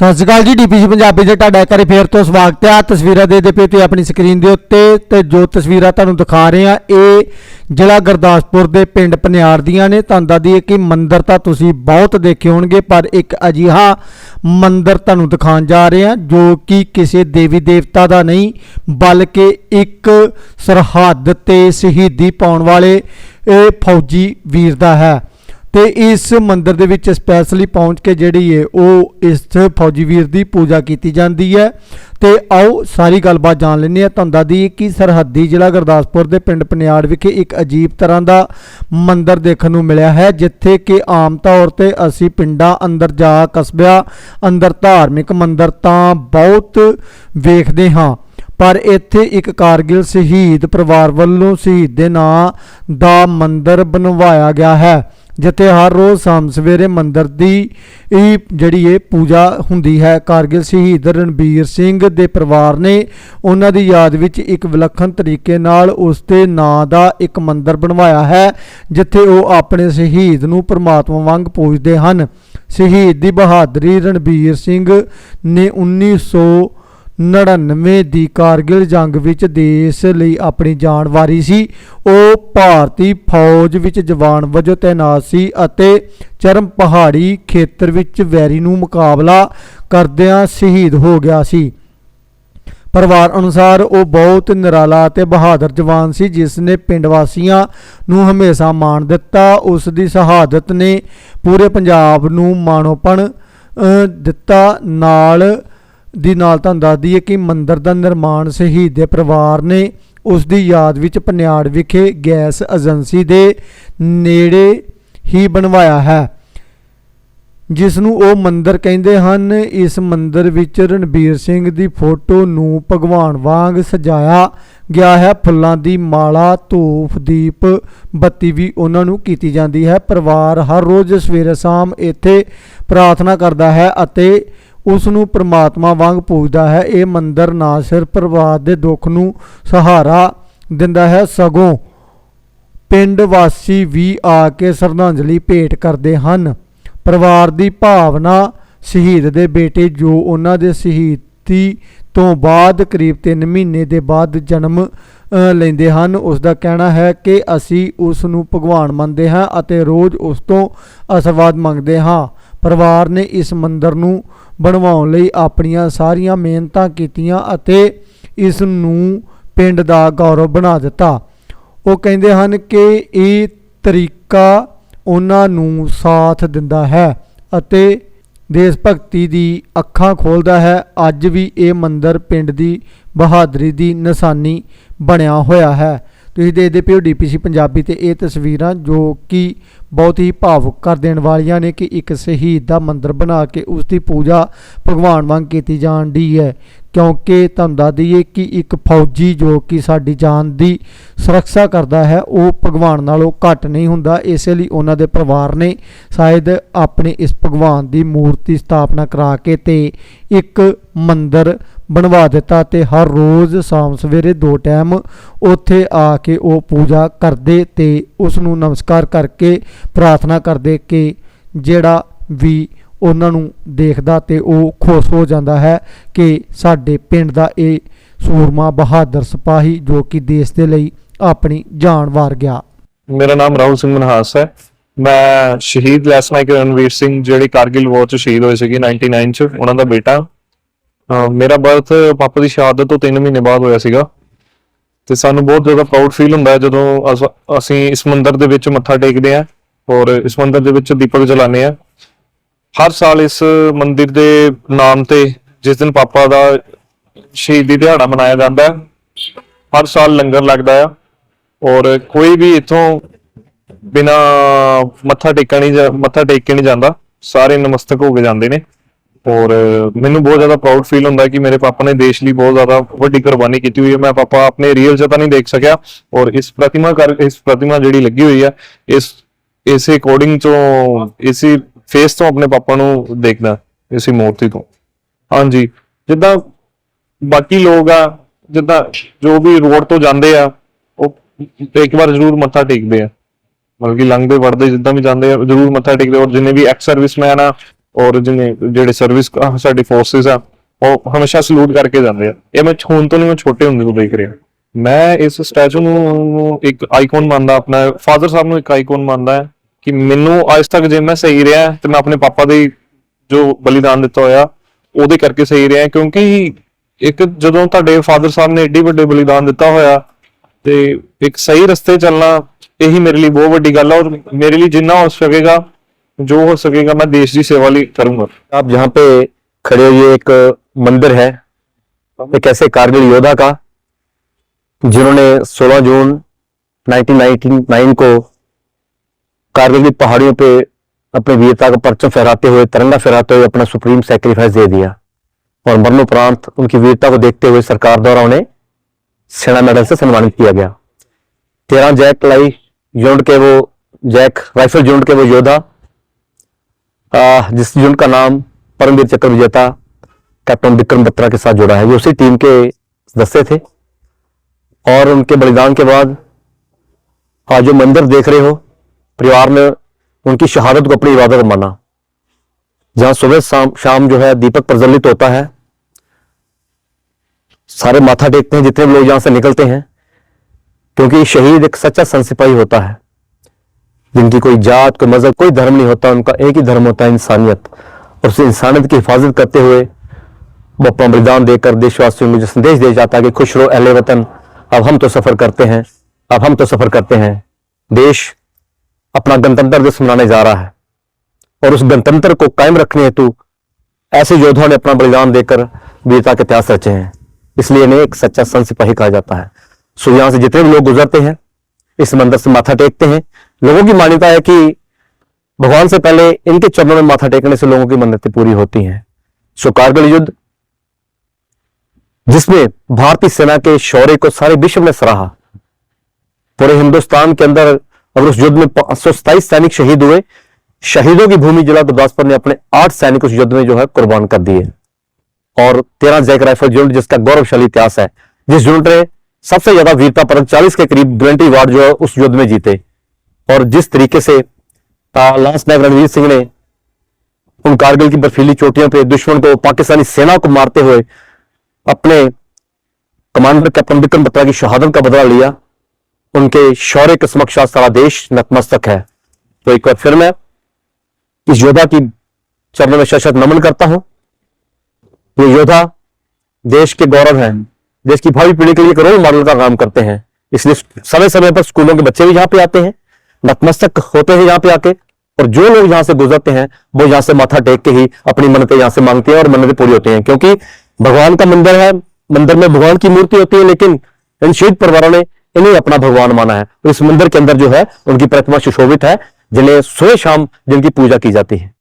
ਸਤਿ ਸ਼੍ਰੀ ਅਕਾਲ ਜੀ ਡੀਪੀਸੀ ਪੰਜਾਬੀ ਦੇ ਤੁਹਾਡਾ ਇੱਕ ਵਾਰੀ ਫੇਰ ਤੋਂ ਸਵਾਗਤ ਹੈ। ਤਸਵੀਰਾਂ ਦੇ ਦੇ ਪਏ ਤੇ ਆਪਣੀ ਸਕਰੀਨ ਦੇ ਉੱਤੇ ਤੇ ਜੋ ਤਸਵੀਰਾਂ ਤੁਹਾਨੂੰ ਦਿਖਾ ਰਹੇ ਆ ਇਹ ਜ਼ਿਲ੍ਹਾ ਗੁਰਦਾਸਪੁਰ ਦੇ ਪਿੰਡ ਪਨਿਆਰ ਦੀਆਂ ਨੇ। ਤੁਹਾਨੂੰ ਦੱਸਦੀ ਹੈ ਕਿ ਮੰਦਰ ਤਾਂ ਤੁਸੀਂ ਬਹੁਤ ਦੇਖੇ ਹੋਣਗੇ, ਪਰ ਇੱਕ ਅਜਿਹਾ ਮੰਦਰ ਤੁਹਾਨੂੰ ਦਿਖਾਉਣ ਜਾ ਰਹੇ ਆ ਜੋ ਕਿ ਕਿਸੇ ਦੇਵੀ ਦੇਵਤਾ ਦਾ ਨਹੀਂ, ਬਲਕਿ ਇੱਕ ਸਰਹੱਦ ਤੇ ਸ਼ਹੀਦੀ ਪਾਉਣ ਵਾਲੇ, ਇਹ ਫੌਜੀ ਵੀਰ ਦਾ ਹੈ। ਤੇ ਇਸ ਮੰਦਿਰ ਦੇ ਵਿੱਚ ਸਪੈਸ਼ਲੀ ਪਹੁੰਚ ਕੇ ਜਿਹੜੀ ਹੈ ਉਹ ਇਸ ਫੌਜੀ ਵੀਰ ਦੀ ਪੂਜਾ ਕੀਤੀ ਜਾਂਦੀ ਹੈ। ਤੇ ਆਓ ਸਾਰੀ ਗੱਲਬਾਤ ਜਾਣ ਲੈਂਦੇ ਹਾਂ। ਤੁਹਾਨੂੰ ਦੱਸ ਦਈਏ ਕਿ ਸਰਹੱਦੀ ਜ਼ਿਲ੍ਹਾ ਗੁਰਦਾਸਪੁਰ ਦੇ ਪਿੰਡ ਪਨਿਆੜ ਵਿਖੇ ਇੱਕ ਅਜੀਬ ਤਰ੍ਹਾਂ ਦਾ ਮੰਦਿਰ ਦੇਖਣ ਨੂੰ ਮਿਲਿਆ ਹੈ, ਜਿੱਥੇ ਕਿ ਆਮ ਤੌਰ ਤੇ ਅਸੀਂ ਪਿੰਡਾਂ ਅੰਦਰ ਜਾ ਕਸਬਿਆਂ ਅੰਦਰ ਧਾਰਮਿਕ ਮੰਦਿਰ ਤਾਂ ਬਹੁਤ ਵੇਖਦੇ ਹਾਂ, ਪਰ ਇੱਥੇ ਇੱਕ ਕਾਰਗਿਲ ਸ਼ਹੀਦ ਪਰਿਵਾਰ ਵੱਲੋਂ ਸ਼ਹੀਦ ਦੇ ਨਾਂ ਦਾ ਮੰਦਿਰ ਬਣਵਾਇਆ ਗਿਆ ਹੈ। ਜਿੱਥੇ ਹਰ ਰੋਜ਼ ਸ਼ਾਮ ਸਵੇਰੇ ਮੰਦਰ ਦੀ ਇਹ ਜਿਹੜੀ ਇਹ ਪੂਜਾ ਹੁੰਦੀ ਹੈ, ਕਾਰਗਿਲ ਸ਼ਹੀਦ ਰਣਬੀਰ ਸਿੰਘ ਦੇ ਪਰਿਵਾਰ ਨੇ, ਉਹਨਾਂ ਦੀ ਯਾਦ ਵਿੱਚ ਇੱਕ ਵਿਲੱਖਣ ਤਰੀਕੇ ਨਾਲ ਉਸ ਦੇ ਨਾਂ ਦਾ ਇੱਕ ਮੰਦਰ ਬਣਵਾਇਆ ਹੈ, ਜਿੱਥੇ ਉਹ ਆਪਣੇ ਸ਼ਹੀਦ ਨੂੰ ਪਰਮਾਤਮਾ ਵਾਂਗ ਪੂਜਦੇ ਹਨ। ਸ਼ਹੀਦ ਦੀ ਬਹਾਦਰੀ ਰਣਬੀਰ ਸਿੰਘ ਨੇ 1900 99 ਦੀ ਕਾਰਗਿਲ ਜੰਗ ਵਿੱਚ ਦੇਸ਼ ਲਈ ਆਪਣੀ ਜਾਨ ਵਾਰੀ ਸੀ। ਉਹ ਭਾਰਤੀ ਫੌਜ ਵਿੱਚ ਜਵਾਨ ਵਜੋਂ ਤੈਨਾਤ ਸੀ ਅਤੇ ਚਰਮ ਪਹਾੜੀ ਖੇਤਰ ਵਿੱਚ ਵੈਰੀ ਨੂੰ ਮੁਕਾਬਲਾ ਕਰਦਿਆਂ ਸ਼ਹੀਦ ਹੋ ਗਿਆ ਸੀ। ਪਰਿਵਾਰ ਅਨੁਸਾਰ ਉਹ ਬਹੁਤ ਨਿਰਾਲਾ ਅਤੇ ਬਹਾਦਰ ਜਵਾਨ ਸੀ, ਜਿਸ ਨੇ ਪਿੰਡ ਵਾਸੀਆਂ ਨੂੰ ਹਮੇਸ਼ਾ ਮਾਣ ਦਿੱਤਾ। ਉਸ ਦੀ ਸ਼ਹਾਦਤ ਨੇ ਪੂਰੇ ਪੰਜਾਬ ਨੂੰ ਮਾਣੋਪਣ ਦਿੱਤਾ। ਨਾਲ ਦੀ ਨਾਲ ਤੁਹਾਨੂੰ ਦੱਸ ਦਈਏ ਕਿ ਮੰਦਰ ਦਾ ਨਿਰਮਾਣ ਸ਼ਹੀਦ ਦੇ ਪਰਿਵਾਰ ਨੇ ਉਸ ਦੀ ਯਾਦ ਵਿੱਚ ਪਨਿਆੜ ਵਿਖੇ ਗੈਸ ਏਜੰਸੀ ਦੇ ਨੇੜੇ ਹੀ ਬਣਵਾਇਆ ਹੈ, ਜਿਸ ਨੂੰ ਉਹ ਮੰਦਰ ਕਹਿੰਦੇ ਹਨ। ਇਸ ਮੰਦਰ ਵਿੱਚ ਰਣਬੀਰ ਸਿੰਘ ਦੀ ਫੋਟੋ ਨੂੰ ਭਗਵਾਨ ਵਾਂਗ ਸਜਾਇਆ ਗਿਆ ਹੈ। ਫੁੱਲਾਂ ਦੀ ਮਾਲਾ ਧੂਫ ਦੀਪ, ਬੱਤੀ ਵੀ ਉਹਨਾਂ ਨੂੰ ਕੀਤੀ ਜਾਂਦੀ ਹੈ। ਪਰਿਵਾਰ ਹਰ ਰੋਜ਼ ਸਵੇਰੇ ਸ਼ਾਮ ਇੱਥੇ ਪ੍ਰਾਰਥਨਾ ਕਰਦਾ ਹੈ ਅਤੇ ਉਸ ਨੂੰ ਪ੍ਰਮਾਤਮਾ ਵਾਂਗ ਪੂਜਦਾ ਹੈ। ਇਹ ਮੰਦਰ ਨਾ ਸਿਰਫ ਪਰਿਵਾਰ ਦੇ ਦੁੱਖ ਨੂੰ ਸਹਾਰਾ ਦਿੰਦਾ ਹੈ, ਸਗੋਂ ਪਿੰਡ ਵਾਸੀ ਵੀ ਆ ਕੇ ਸ਼ਰਧਾਂਜਲੀ ਭੇਟ ਕਰਦੇ ਹਨ। ਪਰਿਵਾਰ ਦੀ ਭਾਵਨਾ ਸ਼ਹੀਦ ਦੇ ਬੇਟੇ ਜੋ ਉਹਨਾਂ ਦੇ ਸ਼ਹੀਦੀ ਤੋਂ ਬਾਅਦ ਕਰੀਬ 3 ਮਹੀਨੇ ਦੇ ਬਾਅਦ ਜਨਮ ਲੈਂਦੇ ਹਨ। ਉਸ ਦਾ ਕਹਿਣਾ ਹੈ ਕਿ ਅਸੀਂ ਉਸ ਨੂੰ ਭਗਵਾਨ ਮੰਨਦੇ ਹਾਂ ਅਤੇ ਰੋਜ਼ ਉਸ ਤੋਂ ਆਸ਼ੀਰਵਾਦ ਮੰਗਦੇ ਹਾਂ। ਪਰਿਵਾਰ ਨੇ ਇਸ ਮੰਦਰ ਨੂੰ ਬਣਵਾਉਣ ਲਈ ਆਪਣੀਆਂ ਸਾਰੀਆਂ ਮਿਹਨਤਾਂ ਕੀਤੀਆਂ ਅਤੇ ਇਸ ਨੂੰ ਪਿੰਡ ਦਾ ਗੌਰਵ ਬਣਾ ਦਿੱਤਾ। ਉਹ ਕਹਿੰਦੇ ਹਨ ਕਿ ਇਹ ਤਰੀਕਾ ਉਹਨਾਂ ਨੂੰ ਸਾਥ ਦਿੰਦਾ ਹੈ ਅਤੇ ਦੇਸ਼ ਭਗਤੀ ਦੀ ਅੱਖਾਂ ਖੋਲਦਾ ਹੈ। ਅੱਜ ਵੀ ਇਹ ਮੰਦਰ ਪਿੰਡ ਦੀ ਬਹਾਦਰੀ ਦੀ ਨਿਸ਼ਾਨੀ ਬਣਿਆ ਹੋਇਆ ਹੈ। ਤੁਸੀਂ ਦੇਖਦੇ ਪਿਓ ਡੀਪੀਸੀ ਪੰਜਾਬੀ ਤੇ ਇਹ ਤਸਵੀਰਾਂ ਜੋ ਕਿ ਬਹੁਤ ਹੀ ਭਾਵੁਕ ਕਰ ਦੇਣ ਵਾਲੀਆਂ ਨੇ ਕਿ ਇੱਕ ਸ਼ਹੀਦ ਦਾ ਮੰਦਿਰ ਬਣਾ ਕੇ ਉਸ ਦੀ ਪੂਜਾ ਭਗਵਾਨ ਵਾਂਗ ਕੀਤੀ ਜਾਣ ਦੀ ਹੈ। ਕਿਉਂਕਿ ਤੁਹਾਨੂੰ ਦੱਸ ਦਈਏ ਕਿ ਇੱਕ ਫੌਜੀ ਜੋ ਕਿ ਸਾਡੀ ਜਾਨ ਦੀ ਸੁਰੱਖਿਆ ਕਰਦਾ ਹੈ, ਉਹ ਭਗਵਾਨ ਨਾਲੋਂ ਘੱਟ ਨਹੀਂ ਹੁੰਦਾ। ਇਸੇ ਲਈ ਉਹਨਾਂ ਦੇ ਪਰਿਵਾਰ ਨੇ ਸ਼ਾਇਦ ਆਪਣੇ ਇਸ ਭਗਵਾਨ ਦੀ ਮੂਰਤੀ ਸਥਾਪਨਾ ਕਰਾ ਕੇ ਤੇ ਇੱਕ ਮੰਦਿਰ ਬਣਵਾ ਦਿੱਤਾ ਤੇ ਹਰ ਰੋਜ਼ ਸ਼ਾਮ ਸਵੇਰੇ ਦੋ ਟਾਈਮ ਉੱਥੇ ਆ ਕੇ ਉਹ ਪੂਜਾ ਕਰਦੇ ਤੇ ਉਸ ਨੂੰ ਨਮਸਕਾਰ ਕਰਕੇ ਪ੍ਰਾਰਥਨਾ ਕਰਦੇ ਕਿ ਜਿਹੜਾ ਵੀ ਉਹਨਾਂ ਨੂੰ ਦੇਖਦਾ ਤੇ ਉਹ ਖੁਸ਼ ਹੋ ਜਾਂਦਾ ਹੈ ਕਿ ਸਾਡੇ ਪਿੰਡ ਦਾ ਇਹ ਸੂਰਮਾ ਬਹਾਦਰ ਸਿਪਾਹੀ ਜੋ ਕਿ ਦੇਸ਼ ਦੇ ਲਈ ਆਪਣੀ ਜਾਨ ਵਾਰ ਗਿਆ। ਮੇਰਾ ਨਾਮ ਰਾਹੁਲ ਸਿੰਘ ਮਨਹਾਸ ਹੈ। ਮੈਂ ਸ਼ਹੀਦ ਲੈਸਨਾਇਕ ਰਣਵੀਰ ਸਿੰਘ, ਜਿਹੜੇ ਕਾਰਗਿਲ ਵਾਰ ਚ ਸ਼ਹੀਦ ਹੋਏ ਸੀਗੇ, 99 ਚ, ਉਹਨਾਂ ਦਾ ਬੇਟਾ। ਮੇਰਾ ਬਰਥ ਪਾਪਾ ਦੀ ਸ਼ਹਾਦਤ ਤੋਂ 3 ਮਹੀਨੇ ਬਾਅਦ ਹੋਇਆ ਸੀਗਾ। ਤੇ ਸਾਨੂੰ ਬਹੁਤ ਜ਼ਿਆਦਾ ਪ੍ਰਾਊਡ ਫੀਲ ਹੁੰਦਾ ਹੈ ਜਦੋਂ ਅਸ- ਅਸੀਂ ਇਸ ਮੰਦਿਰ ਦੇ ਵਿੱਚ ਮੱਥਾ ਟੇਕਦੇ ਹਾਂ ਔਰ ਇਸ ਮੰਦਿਰ ਦੇ ਵਿੱਚ ਦੀਪਕ ਜਲਾਉਂਦੇ ਹਾਂ। ਹਰ ਸਾਲ ਇਸ ਮੰਦਿਰ ਦੇ ਨਾਮ ਤੇ ਜਿਸ ਦਿਨ ਪਾਪਾ ਦਾ ਸ਼ਹੀਦੀ ਦਿਹਾੜਾ ਮਨਾਇਆ ਜਾਂਦਾ ਹੈ, ਹਰ ਸਾਲ ਲੰਗਰ ਲੱਗਦਾ ਆ ਔਰ ਕੋਈ ਵੀ ਇਥੋਂ ਬਿਨਾ ਮੱਥਾ ਟੇਕਣ ਨਹੀਂ ਜਾ- ਮੱਥਾ ਟੇਕ ਕੇ ਨਹੀਂ ਜਾਂਦਾ, ਸਾਰੇ ਨਮਸਤਕ ਹੋ ਕੇ ਜਾਂਦੇ ਨੇ। ਔਰ ਮੈਨੂੰ ਬਹੁਤ ਜ਼ਿਆਦਾ ਪ੍ਰਾਊਡ ਫੀਲ ਹੁੰਦਾ ਹੈ ਕਿ ਮੇਰੇ ਪਾਪਾ ਨੇ ਦੇਸ਼ ਲਈ ਬਹੁਤ ਜ਼ਿਆਦਾ ਵੱਡੀ ਕੁਰਬਾਨੀ ਕੀਤੀ ਹੋਈ ਹੈ। ਮੈਂ ਪਾਪਾ ਆਪਣੇ ਰੀਅਲ ਚ ਤਾਂ ਨਹੀਂ ਦੇਖ ਸਕਿਆ ਔਰ ਇਸ ਪ੍ਰਤਿਮਾ ਕਰ ਇਸ ਪ੍ਰਤਿਮਾ ਜਿਹੜੀ ਲੱਗੀ ਹੋਈ ਹੈ, ਇਸ, ਇਸੇ ਅਕੋਰਡਿੰਗ ਤੋਂ, ਇਸੇ ਫੇਸ ਤੋਂ ਆਪਣੇ ਪਾਪਾ ਨੂੰ ਦੇਖਦਾ, ਇਸੇ ਮੂਰਤੀ ਤੋਂ। ਹਾਂਜੀ, ਜਿੱਦਾਂ ਬਾਕੀ ਲੋਕ ਆ, ਜਿੱਦਾਂ ਜੋ ਵੀ ਰੋਡ ਤੋਂ ਜਾਂਦੇ ਆ, ਉਹ ਇੱਕ ਵਾਰ ਜ਼ਰੂਰ ਮੱਥਾ ਟੇਕਦੇ ਆ। ਮਤਲਬ ਕਿ ਲੰਘਦੇ ਵੜਦੇ ਜਿੱਦਾਂ ਵੀ ਜਾਂਦੇ ਆ, ਜ਼ਰੂਰ ਮੱਥਾ ਟੇਕਦੇ ਔਰ ਜਿੰਨੇ ਵੀ ਐਕਸ ਸਰਵਿਸਮੈਨ ਆ ਔਰ ਜਿਹਨੇ ਜਿਹੜੇ ਸਰਵਿਸ ਸਾਡੀ ਫੋਰਸਿਸ ਆ, ਉਹ ਹਮੇਸ਼ਾ ਸਲੂਟ ਕਰਕੇ ਜਾਂਦੇ ਆ। ਇਹ ਮੈਂ ਹੁਣ ਤੋਂ ਨਹੀਂ, ਮੈਂ ਛੋਟੇ ਹੁੰਦੇ ਤੋਂ ਦੇਖ ਰਿਹਾ। ਮੈਂ ਇਸ ਸਟੈਚੂ ਨੂੰ ਇੱਕ ਆਈਕਨ ਮੰਨਦਾ, ਆਪਣਾ ਫਾਦਰ ਸਾਹਿਬ ਨੂੰ ਇੱਕ ਆਈਕਨ ਮੰਨਦਾ ਹੈ ਕਿ ਮੈਨੂੰ ਅੱਜ ਤੱਕ ਜੇ ਮੈਂ ਸਹੀ ਰਿਹਾ ਤੇ ਮੈਂ ਆਪਣੇ ਪਾਪਾ ਦੇ ਜੋ ਬਲੀਦਾਨ ਦਿੱਤਾ ਹੋਇਆ, ਉਹਦੇ ਕਰਕੇ ਸਹੀ ਰਿਹਾ, ਕਿਉਂਕਿ ਇੱਕ ਜਦੋਂ ਤੁਹਾਡੇ ਫਾਦਰ ਸਾਹਿਬ ਨੇ ਏਡੀ ਵੱਡੇ ਬਲੀਦਾਨ ਦਿੱਤਾ ਹੋਇਆ ਤੇ ਇੱਕ ਸਹੀ ਰਸਤੇ ਚੱਲਣਾ, ਇਹੀ ਮੇਰੇ ਲਈ ਬਹੁਤ ਵੱਡੀ ਗੱਲ ਹੈ ਔਰ ਮੇਰੇ ਲਈ ਜਿੰਨਾ ਹੋ ਸਕੇਗਾ जो हो सकेगा मैं देश की सेवा लिए करूँगा। आप यहाँ पे खड़े हुए एक मंदिर है एक ऐसे कारगिल योद्धा का जिन्होंने 16 जून 1999 को कारगिल की पहाड़ियों पे अपने वीरता का परचम फहराते हुए तिरंगा फहराते हुए अपना सुप्रीम सेक्रीफाइस दे दिया। और मरणोपरांत उनकी वीरता को देखते हुए सरकार द्वारा उन्हें सेना मेडल से सम्मानित किया गया। तेरह जैक लाई यूनिट के वो जैक राइफल यूनिट के वो योद्धा जिस यूनिट का नाम परमवीर चक्र विजेता कैप्टन विक्रम बत्रा के साथ जुड़ा है। ये उसी टीम के सदस्य थे। और उनके बलिदान के बाद आज जो मंदिर देख रहे हो, परिवार ने उनकी शहादत को अपनी इबादत माना। जहाँ सुबह शाम शाम जो है दीपक प्रज्वलित होता है, सारे माथा टेकते हैं, जितने लोग यहाँ से निकलते हैं, क्योंकि शहीद एक सच्चा संत सिपाही होता है। जिनकी कोई जात, कोई मज़हब, कोई धर्म नहीं होता, उनका एक ही धर्म होता है इंसानियत। और उस इंसानियत की हिफाजत करते हुए वो अपना बलिदान देकर देशवासियों में जो संदेश दे जाता है कि खुश रहो, अहले वतन, अब हम तो सफ़र करते हैं, अब हम तो सफ़र करते हैं। देश अपना गणतंत्र दिवस मनाने जा रहा है। और उस गणतंत्र को कायम रखने हेतु ऐसे योद्धाओं ने अपना बलिदान देकर वीरता के इतिहास रचे हैं। इसलिए इन्हें एक सच्चा संत सिपाही कहा जाता है। सो यहाँ से जितने भी लोग गुजरते हैं, इस मंदिर से माथा टेकते हैं लोगों की मान्यता है कि भगवान से पहले इनके चरणों में माथा टेकने से लोगों की मन्नतें पूरी होती हैं। सो कारगिल युद्ध, जिसमें भारतीय सेना के शौर्य को सारे विश्व ने सराहा। पूरे हिंदुस्तान के अंदर और उस युद्ध में पाँच सैनिक शहीद हुए। शहीदों की भूमि जिला गुरदासपुर ने अपने आठ सैनिक उस युद्ध में जो है कुर्बान कर दिए। और तेरह जैक राइफल यूनिट, जिसका गौरवशाली इतिहास है, जिस यूनिट ने सबसे ज़्यादा वीरता पर चालीस के करीब ग्रेंटी वार्ड जो है उस युद्ध में जीते। और जिस तरीके से लांस नायक रणवीर सिंह ने उन कारगिल की बर्फीली चोटियों पे दुश्मन को पाकिस्तानी सेना को मारते हुए अपने कमांडर कैप्टन विक्रम बत्रा की शहादत का बदला लिया, उनके शौर्य के समक्ष सारा देश नतमस्तक है। तो एक बार फिर मैं इस योद्धा की चरणों में शत नमन करता हूँ। ये योद्धा देश के गौरव हैं। देश की भावी पीढ़ी के लिए एक रोल मॉडल का काम करते हैं। इसलिए समय समय पर स्कूलों के बच्चे भी यहाँ पे आते हैं। नतमस्तक होते हैं यहाँ पे आके और जो लोग यहाँ से गुजरते हैं वो यहाँ से माथा टेक के ही अपनी मन्नतें यहाँ से मांगते हैं और मन्नतें पूरी होती हैं क्योंकि भगवान का मंदिर है मंदिर में भगवान की मूर्ति होती है लेकिन इन शहीद परिवारों ने इन्हें अपना भगवान माना है और इस मंदिर के अंदर जो है उनकी प्रतिमा सुशोभित है जिन्हें सुबह शाम जिनकी पूजा की जाती है